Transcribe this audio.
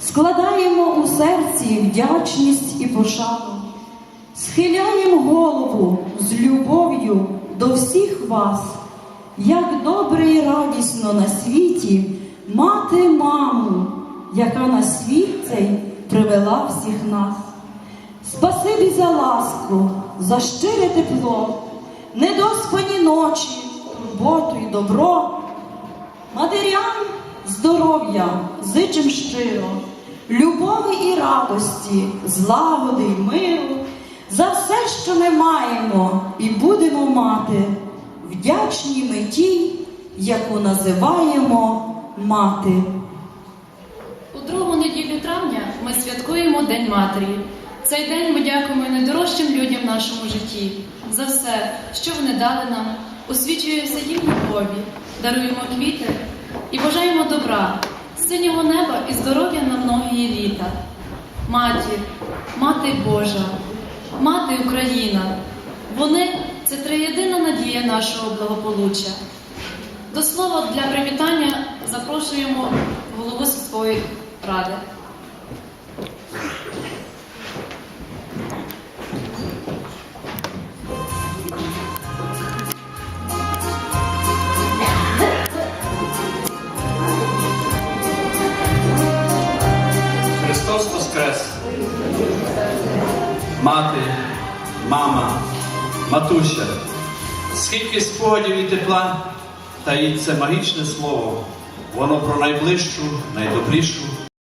складаємо у серці вдячність і пошану, схиляємо голову з любов'ю до всіх вас, як добре і радісно на світі мати маму, яка на світ цей привела всіх нас. Спасибі за ласку, за щире тепло, недоспані ночі, турботу і добро. Матерям здоров'я зичим щиро, любові і радості, злагоди й миру, за все, що ми маємо і будемо мати, вдячні ми тій, яку називаємо мати. У другу неділю травня ми святкуємо День Матері. Цей день ми дякуємо найдорожчим людям в нашому житті за все, що вони дали нам, освічуємося їм любові, даруємо квіти і бажаємо добра, синього неба і здоров'я на многії літа. Матір, Мати Божа, Мати Україна. Вони це триєдина надія нашого благополуччя. До слова для привітання запрошуємо голову сільської ради. Мати, мама, матуся, скільки спогадів і тепла, й це магічне слово, воно про найближчу, найдобрішу,